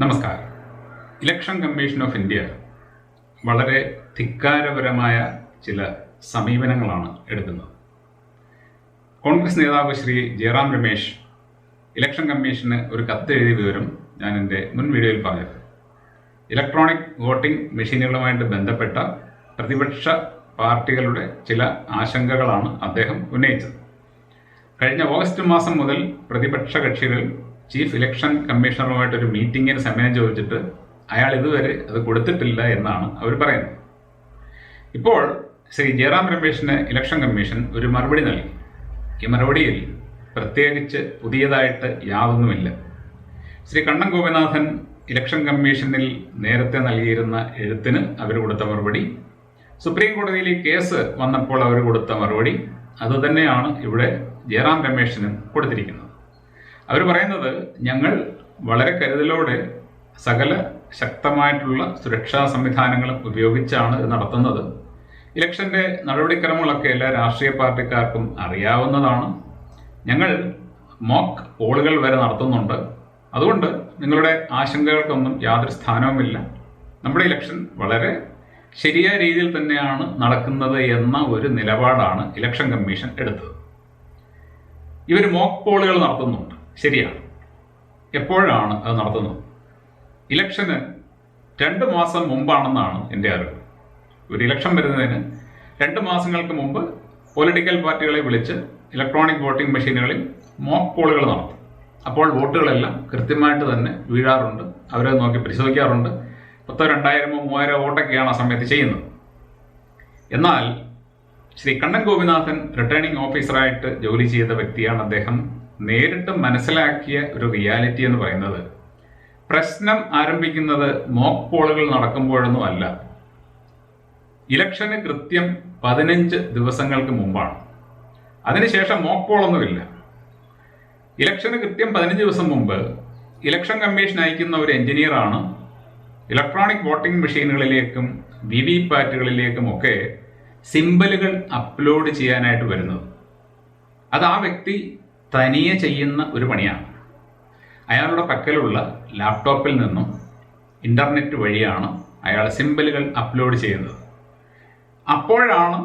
നമസ്കാരം. Election commission of India വളരെ ധിക്കാരപരമായ ചില സമീപനങ്ങളാണ് എടുക്കുന്നത്. കോൺഗ്രസ് നേതാവ് ശ്രീ ജയറാം രമേശ് ഇലക്ഷൻ കമ്മീഷന് ഒരു കത്ത് എഴുതിയ വിവരം ഞാൻ എന്റെ മുൻ വീഡിയോയിൽ പറഞ്ഞത് ഇലക്ട്രോണിക് വോട്ടിംഗ് മെഷീനുകളുമായിട്ട് ബന്ധപ്പെട്ട പ്രതിപക്ഷ പാർട്ടികളുടെ ചില ആശങ്കകളാണ് അദ്ദേഹം ഉന്നയിച്ചത്. കഴിഞ്ഞ ഓഗസ്റ്റ് മാസം മുതൽ പ്രതിപക്ഷ കക്ഷികൾ ചീഫ് ഇലക്ഷൻ കമ്മീഷണറുമായിട്ട് ഒരു മീറ്റിങ്ങിന് സമയം ചോദിച്ചിട്ട് അയാൾ ഇതുവരെ അത് കൊടുത്തിട്ടില്ല എന്നാണ് അവർ പറയുന്നത്. ഇപ്പോൾ ശ്രീ ജയറാം രമേശിന് ഇലക്ഷൻ കമ്മീഷൻ ഒരു മറുപടി നൽകി. ഈ മറുപടിയിൽ പ്രത്യേകിച്ച് പുതിയതായിട്ട് യാതൊന്നുമില്ല. ശ്രീ കണ്ണൻ ഗോപിനാഥൻ ഇലക്ഷൻ കമ്മീഷനിൽ നേരത്തെ നൽകിയിരുന്ന എഴുത്തിന് അവർ കൊടുത്ത മറുപടി. സുപ്രീം കോടതിയിൽ ഈ കേസ് വന്നപ്പോൾ അവർ കൊടുത്ത മറുപടി. അതുതന്നെയാണ് ഇവിടെ ജയറാം രമേശിനും കൊടുത്തിരിക്കുന്നത്. അവർ പറയുന്നത് ഞങ്ങൾ വളരെ കരുതലോടെ സകല ശക്തമായിട്ടുള്ള സുരക്ഷാ സംവിധാനങ്ങളും ഉപയോഗിച്ചാണ് ഇത് നടത്തുന്നത്. ഇലക്ഷന്റെ നടപടിക്രമങ്ങളൊക്കെ എല്ലാ രാഷ്ട്രീയ പാർട്ടിക്കാർക്കും അറിയാവുന്നതാണ്. ഞങ്ങൾ മോക്ക് പോളുകൾ വരെ നടത്തുന്നുണ്ട്. അതുകൊണ്ട് നിങ്ങളുടെ ആശങ്കകൾക്കൊന്നും യാതൊരു സ്ഥാനവുമില്ല. നമ്മുടെ ഇലക്ഷൻ വളരെ ശരിയായ രീതിയിൽ തന്നെയാണ് നടക്കുന്നത് എന്ന ഒരു നിലപാടാണ് ഇലക്ഷൻ കമ്മീഷൻ എടുത്തത്. ഇവർ മോക്ക് പോളുകൾ നടത്തുന്നുണ്ട്. ശരിയാണ്. എപ്പോഴാണ് അത് നടത്തുന്നത്? ഇലക്ഷന് രണ്ട് മാസം മുമ്പാണെന്നാണ് എന്റെ അറിവ് ഒരു ഇലക്ഷൻ വരുന്നതിന് രണ്ട് മാസങ്ങൾക്ക് മുമ്പ് പൊളിറ്റിക്കൽ പാർട്ടികളെ വിളിച്ച് ഇലക്ട്രോണിക് വോട്ടിംഗ് മെഷീനുകളിൽ മോക്ക് പോളുകൾ നടത്തും. അപ്പോൾ വോട്ടുകളെല്ലാം കൃത്യമായിട്ട് തന്നെ വീഴാറുണ്ട്. അവരെ നോക്കി പരിശോധിക്കാറുണ്ട്. പത്തോ രണ്ടായിരമോ മൂവായിരമോ വോട്ടൊക്കെയാണ് ആ സമയത്ത് ചെയ്യുന്നത്. എന്നാൽ ശ്രീ കണ്ണൻ ഗോപിനാഥൻ റിട്ടേണിംഗ് ഓഫീസറായിട്ട് ജോലി ചെയ്ത വ്യക്തിയാണ് അദ്ദേഹം. നേരിട്ട് മനസ്സിലാക്കിയ ഒരു റിയാലിറ്റി എന്ന് പറയുന്നത് പ്രശ്നം ആരംഭിക്കുന്നത് മോക്ക് പോളുകൾ നടക്കുമ്പോഴൊന്നും അല്ല. ഇലക്ഷന് കൃത്യം പതിനഞ്ച് ദിവസങ്ങൾക്ക് മുമ്പാണ്. അതിനുശേഷം മോക്ക് പോളൊന്നുമില്ല ഇലക്ഷന് കൃത്യം പതിനഞ്ച് ദിവസം മുമ്പ് ഇലക്ഷൻ കമ്മീഷൻ അയക്കുന്ന ഒരു എഞ്ചിനീയറാണ് ഇലക്ട്രോണിക് വോട്ടിംഗ് മെഷീനുകളിലേക്കും വി വി പാറ്റുകളിലേക്കും ഒക്കെ സിമ്പലുകൾ അപ്ലോഡ് ചെയ്യാനായിട്ട് വരുന്നത്. അത് ആ വ്യക്തി തനിയെ ചെയ്യുന്ന ഒരു പണിയാണ്. അയാളുടെ പക്കലുള്ള ലാപ്ടോപ്പിൽ നിന്നും ഇന്റർനെറ്റ് വഴിയാണ് അയാൾ സിമ്പലുകൾ അപ്ലോഡ് ചെയ്യുന്നത്. അപ്പോഴാണ്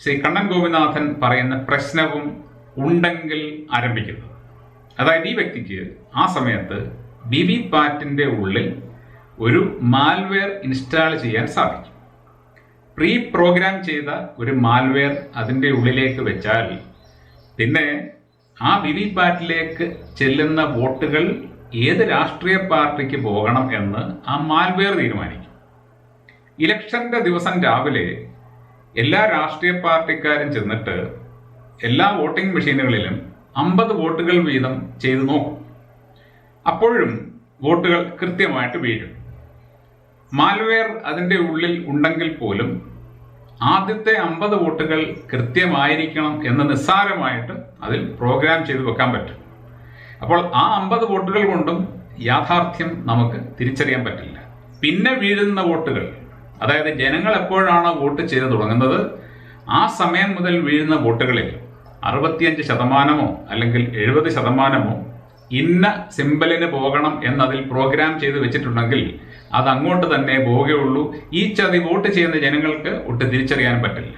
ശ്രീ കണ്ണൻ ഗോപിനാഥൻ പറയുന്ന പ്രശ്നവും ഉണ്ടെങ്കിൽ ആരംഭിക്കുന്നത്. അതായത് ഈ വ്യക്തിക്ക് ആ സമയത്ത് ബി വി പാറ്റിന്റെ ഉള്ളിൽ ഒരു മാൽവെയർ ഇൻസ്റ്റാൾ ചെയ്യാൻ സാധിക്കും. പ്രീ പ്രോഗ്രാം ചെയ്ത ഒരു മാൽവെയർ അതിന്റെ ഉള്ളിലേക്ക് വെച്ചാൽ പിന്നെ ആ വി വി പാറ്റിലേക്ക് ചെല്ലുന്ന വോട്ടുകൾ ഏത് രാഷ്ട്രീയ പാർട്ടിക്ക് പോകണം എന്ന് ആ മാൽവെയർ തീരുമാനിക്കും. ഇലക്ഷന്റെ ദിവസം രാവിലെ എല്ലാ രാഷ്ട്രീയ പാർട്ടിക്കാരും ചെന്നിട്ട് എല്ലാ വോട്ടിംഗ് മെഷീനുകളിലും അമ്പത് വോട്ടുകൾ വീതം ചെയ്തു നോക്കും. അപ്പോഴും വോട്ടുകൾ കൃത്യമായിട്ട് വീഴും. മാൽവെയർ അതിന്റെ ഉള്ളിൽ ഉണ്ടെങ്കിൽ പോലും ആദ്യത്തെ അമ്പത് വോട്ടുകൾ കൃത്യമായിരിക്കണം എന്ന് നിസ്സാരമായിട്ട് അതിൽ പ്രോഗ്രാം ചെയ്ത് വെക്കാൻ പറ്റും. അപ്പോൾ ആ അമ്പത് വോട്ടുകൾ കൊണ്ടും യാഥാർത്ഥ്യം നമുക്ക് തിരിച്ചറിയാൻ പറ്റില്ല. പിന്നെ വീഴുന്ന വോട്ടുകൾ അതായത് ജനങ്ങൾ എപ്പോഴാണ് വോട്ട് ചെയ്ത് തുടങ്ങുന്നത് ആ സമയം മുതൽ വീഴുന്ന വോട്ടുകളിൽ അറുപത്തിയഞ്ച് ശതമാനമോ അല്ലെങ്കിൽ എഴുപത് ശതമാനമോ ഇന്ന സിമ്പലിന് പോകണം എന്നതിൽ പ്രോഗ്രാം ചെയ്ത് വെച്ചിട്ടുണ്ടെങ്കിൽ അത് അങ്ങോട്ട് തന്നെ പോവുകയുള്ളൂ. ഈ ചതി വോട്ട് ചെയ്യുന്ന ജനങ്ങൾക്ക് ഒട്ട് തിരിച്ചറിയാൻ പറ്റില്ല.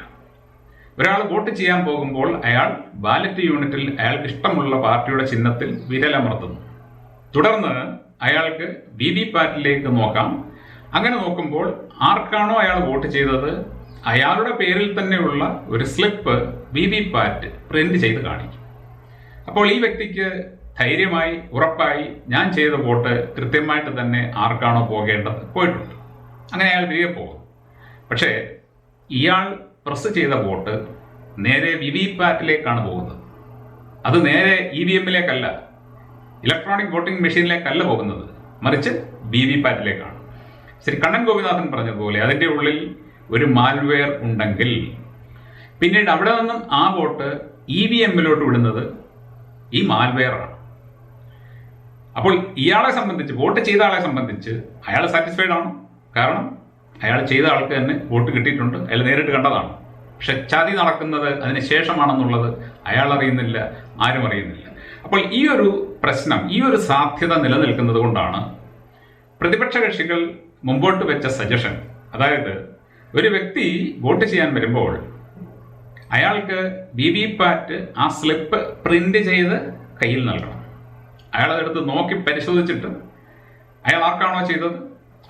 ഒരാൾ വോട്ട് ചെയ്യാൻ പോകുമ്പോൾ അയാൾ ബാലറ്റ് യൂണിറ്റിൽ അയാൾക്ക് ഇഷ്ടമുള്ള പാർട്ടിയുടെ ചിഹ്നത്തിൽ വിരലമർത്തുന്നു തുടർന്ന് അയാൾക്ക് വി വി പാറ്റിലേക്ക് നോക്കാം. അങ്ങനെ നോക്കുമ്പോൾ ആർക്കാണോ അയാൾ വോട്ട് ചെയ്തത്? അയാളുടെ പേരിൽ തന്നെയുള്ള ഒരു slip V V PAT print ചെയ്ത് കാണിക്കും. അപ്പോൾ ഈ വ്യക്തിക്ക് ധൈര്യമായി ഉറപ്പായി ഞാൻ ചെയ്ത വോട്ട് കൃത്യമായിട്ട് തന്നെ ആർക്കാണോ പോകേണ്ടത് പോയിട്ടുണ്ട്. അങ്ങനെ അയാൾ തിരികെ പോകും പക്ഷേ ഇയാൾ പ്രസ് ചെയ്ത വോട്ട് നേരെ വി വി പാറ്റിലേക്കാണ് പോകുന്നത്. അത് നേരെ ഇ വി എമ്മിലേക്കല്ല ഇലക്ട്രോണിക് വോട്ടിംഗ് മെഷീനിലേക്കല്ല പോകുന്നത്. മറിച്ച് വി വി പാറ്റിലേക്കാണ്. ശ്രീ കണ്ണൻ ഗോപിനാഥൻ പറഞ്ഞതുപോലെ അതിന്റെ ഉള്ളിൽ ഒരു മാൽവെയർ ഉണ്ടെങ്കിൽ പിന്നീട് അവിടെ നിന്നും ആ വോട്ട് ഇ വി എമ്മിലോട്ട് വിടുന്നത് ഈ മാൽവെയർ ആണ് അപ്പോൾ ഇയാളെ സംബന്ധിച്ച് വോട്ട് ചെയ്ത ആളെ സംബന്ധിച്ച് അയാൾ സാറ്റിസ്ഫൈഡ് ആണ്. കാരണം അയാൾ ചെയ്ത ആൾക്ക് തന്നെ വോട്ട് കിട്ടിയിട്ടുണ്ട്. അയാൾ നേരിട്ട് കണ്ടതാണ്. പക്ഷെ ചതി നടക്കുന്നത് അതിന് ശേഷമാണെന്നുള്ളത് അയാൾ അറിയുന്നില്ല ആരും അറിയുന്നില്ല. അപ്പോൾ ഈ ഒരു പ്രശ്നം ഈ ഒരു സാധ്യത നിലനിൽക്കുന്നത് കൊണ്ടാണ് പ്രതിപക്ഷ കക്ഷികൾ മുമ്പോട്ട് വെച്ച സജഷൻ അതായത് ഒരു വ്യക്തി വോട്ട് ചെയ്യാൻ വരുമ്പോൾ അയാൾക്ക് വി വി പാറ്റ് ആ സ്ലിപ്പ് പ്രിന്റ് ചെയ്ത് കയ്യിൽ നൽകണം. അയാൾ അതെടുത്ത് നോക്കി പരിശോധിച്ചിട്ട് അയാൾ ആർക്കാണോ ചെയ്തത്?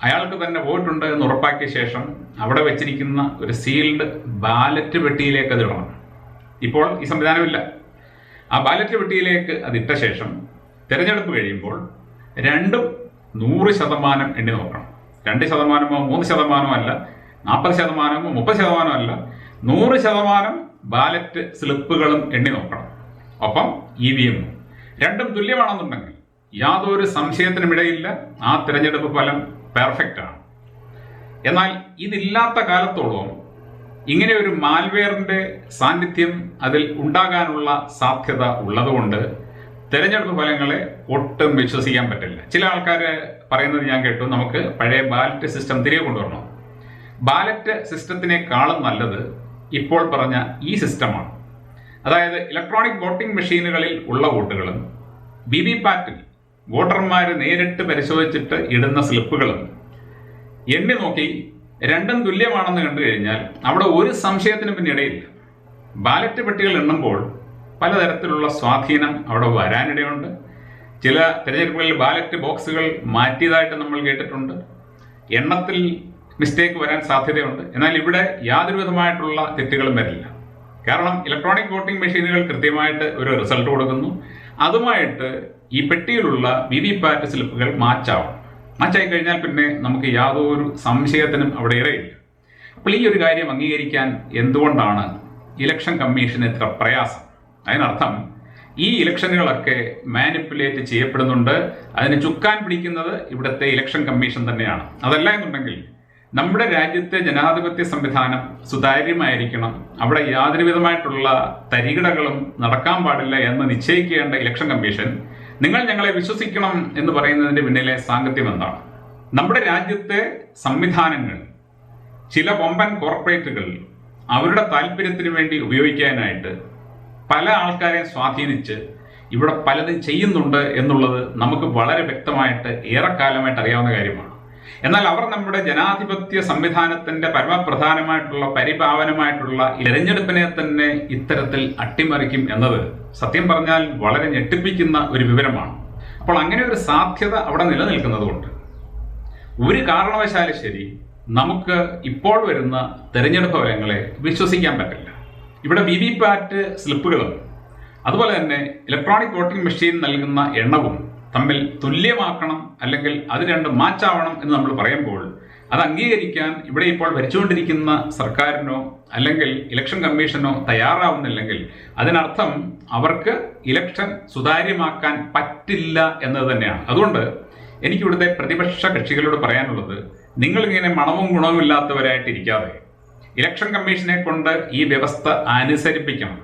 അയാൾക്ക് തന്നെ വോട്ടുണ്ട് എന്ന് ഉറപ്പാക്കിയ ശേഷം അവിടെ വെച്ചിരിക്കുന്ന ഒരു സീൽഡ് ബാലറ്റ് പെട്ടിയിലേക്ക് അത് ഇടണം. ഇപ്പോൾ ഈ സംവിധാനമില്ല. ആ ബാലറ്റ് പെട്ടിയിലേക്ക് അതിട്ട ശേഷം തിരഞ്ഞെടുപ്പ് കഴിയുമ്പോൾ രണ്ടും നൂറ് ശതമാനം എണ്ണി നോക്കണം. രണ്ട് ശതമാനമോ മൂന്ന് ശതമാനമോ അല്ല നാൽപ്പത് ശതമാനമോ മുപ്പത് ശതമാനമോ അല്ല നൂറ് ശതമാനം ബാലറ്റ് സ്ലിപ്പുകളും എണ്ണി നോക്കണം. ഒപ്പം ഇ വി എമ്മും രണ്ടും തുല്യമാണെന്നുണ്ടെങ്കിൽ യാതൊരു സംശയത്തിനും ഇടയില്ല. ആ തിരഞ്ഞെടുപ്പ് ഫലം പെർഫെക്റ്റ് ആണ്. എന്നാൽ ഇതില്ലാത്ത കാലത്തോളം ഇങ്ങനെ ഒരു മാൽവെയറിന്റെ സാന്നിധ്യം അതിൽ ഉണ്ടാകാനുള്ള സാധ്യത ഉള്ളതുകൊണ്ട് തെരഞ്ഞെടുപ്പ് ഫലങ്ങളെ ഒട്ടും വിശ്വസിക്കാൻ പറ്റില്ല. ചില ആൾക്കാർ പറയുന്നത് ഞാൻ കേട്ടു. നമുക്ക് പഴയ ബാലറ്റ് സിസ്റ്റം തിരികെ കൊണ്ടുവരണം. ബാലറ്റ് സിസ്റ്റത്തിനേക്കാളും നല്ലത് ഇപ്പോൾ പറഞ്ഞ ഈ സിസ്റ്റമാണ് അതായത് ഇലക്ട്രോണിക് വോട്ടിംഗ് മെഷീനുകളിൽ ഉള്ള വോട്ടുകളും വി വി പാറ്റിൽ വോട്ടർമാർ നേരിട്ട് പരിശോധിച്ചിട്ട് ഇടുന്ന സ്ലിപ്പുകളും. എണ്ണി നോക്കി രണ്ടും തുല്യമാണെന്ന് കണ്ടു കഴിഞ്ഞാൽ അവിടെ ഒരു സംശയത്തിന് പിന്നിടയില്ല. ബാലറ്റ് പെട്ടികൾ എണ്ണുമ്പോൾ പലതരത്തിലുള്ള സ്വാധീനം അവിടെ വരാനിടയുണ്ട്. ചില തിരഞ്ഞെടുപ്പുകളിൽ ബാലറ്റ് ബോക്സുകൾ മാറ്റിയതായിട്ട് നമ്മൾ കേട്ടിട്ടുണ്ട്. എണ്ണത്തിൽ മിസ്റ്റേക്ക് വരാൻ സാധ്യതയുണ്ട്. എന്നാൽ ഇവിടെ യാതൊരു വിധമായിട്ടുള്ള തെറ്റുകളും വരില്ല. കാരണം ഇലക്ട്രോണിക് വോട്ടിംഗ് മെഷീനുകൾ കൃത്യമായിട്ട് ഒരു റിസൾട്ട് കൊടുക്കുന്നു. അതുമായിട്ട് ഈ പെട്ടിയിലുള്ള വി വി പാറ്റ് സ്ലിപ്പുകൾ മാച്ചാവും മാച്ചായി കഴിഞ്ഞാൽ പിന്നെ നമുക്ക് യാതൊരു സംശയത്തിനും അവിടെ ഇടയില്ല അപ്പോൾ ഈ ഒരു കാര്യം അംഗീകരിക്കാൻ എന്തുകൊണ്ടാണ് ഇലക്ഷൻ കമ്മീഷന് ഇത്ര പ്രയാസം? അതിനർത്ഥം ഈ ഇലക്ഷനുകളൊക്കെ മാനിപ്പുലേറ്റ് ചെയ്യപ്പെടുന്നുണ്ട്. അതിന് ചുക്കാൻ പിടിക്കുന്നത് ഇവിടുത്തെ ഇലക്ഷൻ കമ്മീഷൻ തന്നെയാണ്. അതല്ല എന്നുണ്ടെങ്കിൽ നമ്മുടെ രാജ്യത്തെ ജനാധിപത്യ സംവിധാനം സുതാര്യമായിരിക്കണം. അവിടെ യാതൊരു വിധമായിട്ടുള്ള തരികിടകളും നടക്കാൻ പാടില്ല എന്ന് നിശ്ചയിക്കേണ്ട ഇലക്ഷൻ കമ്മീഷൻ നിങ്ങൾ ഞങ്ങളെ വിശ്വസിക്കണം എന്ന് പറയുന്നതിന്റെ പിന്നിലെ സാങ്കത്യം എന്താണ്? നമ്മുടെ രാജ്യത്തെ സംവിധാനങ്ങൾ ചില വമ്പൻ കോർപ്പറേറ്റുകൾ അവരുടെ താല്പര്യത്തിന് വേണ്ടി ഉപയോഗിക്കാനായിട്ട് പല ആൾക്കാരെ സ്വാധീനിച്ച് ഇവിടെ പലതും ചെയ്യുന്നുണ്ട് എന്നുള്ളത് നമുക്ക് വളരെ വ്യക്തമായിട്ട് ഏറെക്കാലമായിട്ട് അറിയാവുന്ന കാര്യമാണ്. എന്നാൽ അവർ നമ്മുടെ ജനാധിപത്യ സംവിധാനത്തിന്റെ പരമപ്രധാനമായിട്ടുള്ള പരിപാവനമായിട്ടുള്ള തെരഞ്ഞെടുപ്പിനെ തന്നെ ഇത്തരത്തിൽ അട്ടിമറിക്കും എന്നത് സത്യം പറഞ്ഞാൽ വളരെ ഞെട്ടിപ്പിക്കുന്ന ഒരു വിവരമാണ്. അപ്പോൾ അങ്ങനെ ഒരു സാധ്യത അവിടെ നിലനിൽക്കുന്നതുകൊണ്ട് ഒരു കാരണവശാലും ശരി നമുക്ക് ഇപ്പോൾ വരുന്ന തെരഞ്ഞെടുപ്പ് ഫലങ്ങളെ വിശ്വസിക്കാൻ പറ്റില്ല. ഇവിടെ വി വി പാറ്റ് സ്ലിപ്പുകളും അതുപോലെ തന്നെ ഇലക്ട്രോണിക് വോട്ടിംഗ് മെഷീൻ നൽകുന്ന എണ്ണവും തമ്മിൽ തുല്യമാക്കണം അല്ലെങ്കിൽ അത് രണ്ടും മാച്ചാവണം എന്ന് നമ്മൾ പറയുമ്പോൾ അത് അംഗീകരിക്കാൻ ഇവിടെ ഇപ്പോൾ ഭരിച്ചുകൊണ്ടിരിക്കുന്ന സർക്കാരിനോ അല്ലെങ്കിൽ ഇലക്ഷൻ കമ്മീഷനോ തയ്യാറാവുന്നില്ലെങ്കിൽ അതിനർത്ഥം അവർക്ക് ഇലക്ഷൻ സുതാര്യമാക്കാൻ പറ്റില്ല എന്നത് തന്നെയാണ്. അതുകൊണ്ട് എനിക്കിവിടുത്തെ പ്രതിപക്ഷ കക്ഷികളോട് പറയാനുള്ളത് നിങ്ങളിങ്ങനെ മണവും ഗുണവും ഇല്ലാത്തവരായിട്ടിരിക്കാതെ ഇലക്ഷൻ കമ്മീഷനെ കൊണ്ട് ഈ വ്യവസ്ഥ അനുസരിപ്പിക്കണം.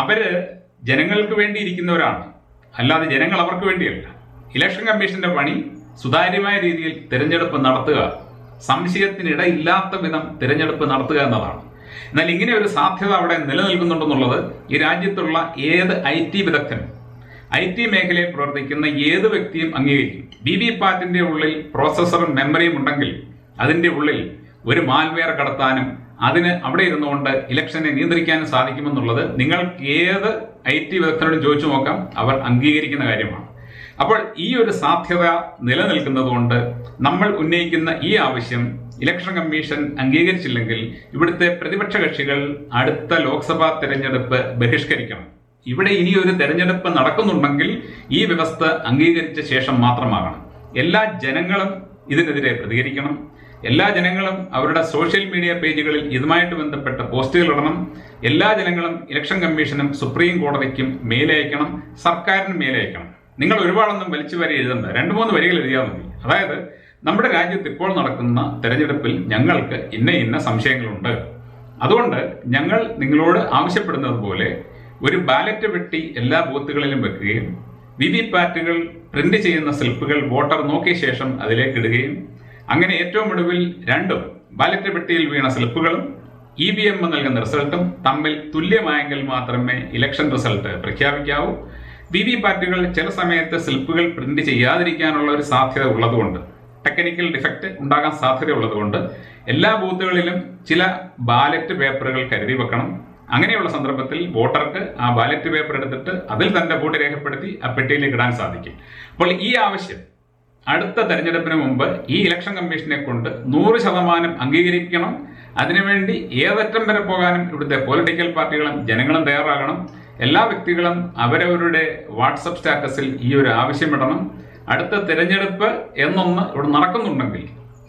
അവർ ജനങ്ങൾക്ക് വേണ്ടി ഇരിക്കുന്നവരാണ് അല്ലാതെ ജനങ്ങൾ അവർക്ക് വേണ്ടിയല്ല. ഇലക്ഷൻ കമ്മീഷന്റെ പണി സുതാര്യമായ രീതിയിൽ തിരഞ്ഞെടുപ്പ് നടത്തുക സംശയത്തിനിടയില്ലാത്ത വിധം തിരഞ്ഞെടുപ്പ് നടത്തുക എന്നതാണ്. എന്നാൽ ഇങ്ങനെ ഒരു സാധ്യത അവിടെ നിലനിൽക്കുന്നുണ്ടെന്നുള്ളത് ഈ രാജ്യത്തുള്ള ഏത് ഐ ടി വിദഗ്ധനും ഐ ടി മേഖലയിൽ പ്രവർത്തിക്കുന്ന ഏത് വ്യക്തിയും അംഗീകരിക്കും. ബി വി പാറ്റിന്റെ ഉള്ളിൽ പ്രോസസ്സറും മെമ്മറിയും ഉണ്ടെങ്കിൽ അതിന്റെ ഉള്ളിൽ ഒരു മാൽവെയർ കടത്താനും അതിന് അവിടെ ഇരുന്നുകൊണ്ട് ഇലക്ഷനെ നിയന്ത്രിക്കാൻ സാധിക്കുമെന്നുള്ളത് നിങ്ങൾ ഏത് ഐ ടി വിദഗ്ധരോട് ചോദിച്ചു നോക്കാം അവർ അംഗീകരിക്കുന്ന കാര്യമാണ്. അപ്പോൾ ഈ ഒരു സാധ്യത നിലനിൽക്കുന്നതുകൊണ്ട് നമ്മൾ ഉന്നയിക്കുന്ന ഈ ആവശ്യം ഇലക്ഷൻ കമ്മീഷൻ അംഗീകരിച്ചില്ലെങ്കിൽ ഇവിടുത്തെ പ്രതിപക്ഷ കക്ഷികൾ അടുത്ത ലോക്സഭാ തെരഞ്ഞെടുപ്പ് ബഹിഷ്കരിക്കണം. ഇവിടെ ഇനി ഒരു തെരഞ്ഞെടുപ്പ് നടക്കുന്നുണ്ടെങ്കിൽ ഈ വ്യവസ്ഥ അംഗീകരിച്ച ശേഷം മാത്രമാകണം. എല്ലാ ജനങ്ങളും ഇതിനെതിരെ പ്രതികരിക്കണം. എല്ലാ ജനങ്ങളും അവരുടെ സോഷ്യൽ മീഡിയ പേജുകളിൽ ഇതുമായിട്ട് ബന്ധപ്പെട്ട പോസ്റ്റുകൾ ഇടണം. എല്ലാ ജനങ്ങളും ഇലക്ഷൻ കമ്മീഷനും സുപ്രീം കോടതിക്കും മേലയക്കണം സർക്കാരിനും മേലയക്കണം നിങ്ങൾ ഒരുപാടൊന്നും വലിച്ചു വരി എഴുതണ്ട. രണ്ട് മൂന്ന് വരികൾ എഴുതിയാൽ മതി. അതായത് നമ്മുടെ രാജ്യത്ത് ഇപ്പോൾ നടക്കുന്ന തെരഞ്ഞെടുപ്പിൽ ഞങ്ങൾക്ക് ഇന്ന ഇന്ന സംശയങ്ങളുണ്ട്. അതുകൊണ്ട് ഞങ്ങൾ നിങ്ങളോട് ആവശ്യപ്പെടുന്നത് പോലെ ഒരു ബാലറ്റ് വെട്ടി എല്ലാ ബൂത്തുകളിലും വെക്കുകയും വി വി പാറ്റുകൾ പ്രിന്റ് ചെയ്യുന്ന സ്ലിപ്പുകൾ വോട്ടർ നോക്കിയ ശേഷം അതിലേക്ക് ഇടുകയും അങ്ങനെ ഏറ്റവും ഒടുവിൽ രണ്ടും ബാലറ്റ് പെട്ടിയിൽ വീണ സ്ലിപ്പുകളും ഇ വി എം നൽകുന്ന റിസൾട്ടും തമ്മിൽ തുല്യമായെങ്കിൽ മാത്രമേ ഇലക്ഷൻ റിസൾട്ട് പ്രഖ്യാപിക്കാവൂ. വി വി പാറ്റുകൾ ചില സമയത്ത് സ്ലിപ്പുകൾ പ്രിന്റ് ചെയ്യാതിരിക്കാനുള്ള ഒരു സാധ്യത ഉള്ളതുകൊണ്ട് ടെക്നിക്കൽ ഡിഫക്റ്റ് ഉണ്ടാകാൻ സാധ്യത ഉള്ളതുകൊണ്ട് എല്ലാ ബൂത്തുകളിലും ചില ബാലറ്റ് പേപ്പറുകൾ കരുതി വെക്കണം. അങ്ങനെയുള്ള സന്ദർഭത്തിൽ വോട്ടർക്ക് ആ ബാലറ്റ് പേപ്പർ എടുത്തിട്ട് അതിൽ തന്റെ വോട്ട് രേഖപ്പെടുത്തി ആ പെട്ടിയിലേക്ക് ഇടാൻ സാധിക്കും. അപ്പോൾ ഈ ആവശ്യം അടുത്ത തെരഞ്ഞെടുപ്പിന് മുമ്പ് ഈ ഇലക്ഷൻ കമ്മീഷനെ കൊണ്ട് നൂറ് ശതമാനം അംഗീകരിക്കണം. അതിനുവേണ്ടി ഏതറ്റം വരെ പോകാനും ഇവിടുത്തെ പൊളിറ്റിക്കൽ പാർട്ടികളും ജനങ്ങളും തയ്യാറാകണം. എല്ലാ വ്യക്തികളും അവരവരുടെ വാട്സപ്പ് സ്റ്റാറ്റസിൽ ഈ ഒരു ആവശ്യമിടണം അടുത്ത തിരഞ്ഞെടുപ്പ് എന്നൊന്ന് ഇവിടെ നടക്കുന്നുണ്ടെങ്കിൽ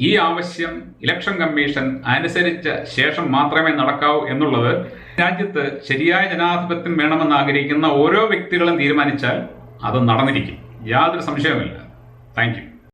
ഈ ആവശ്യം ഇലക്ഷൻ കമ്മീഷൻ അനുസരിച്ച ശേഷം മാത്രമേ നടക്കാവൂ എന്നുള്ളത് രാജ്യത്ത് ശരിയായ ജനാധിപത്യം വേണമെന്ന് ആഗ്രഹിക്കുന്ന ഓരോ വ്യക്തികളും തീരുമാനിച്ചാൽ അത് നടന്നിരിക്കും. യാതൊരു സംശയവുമില്ല. Thank you.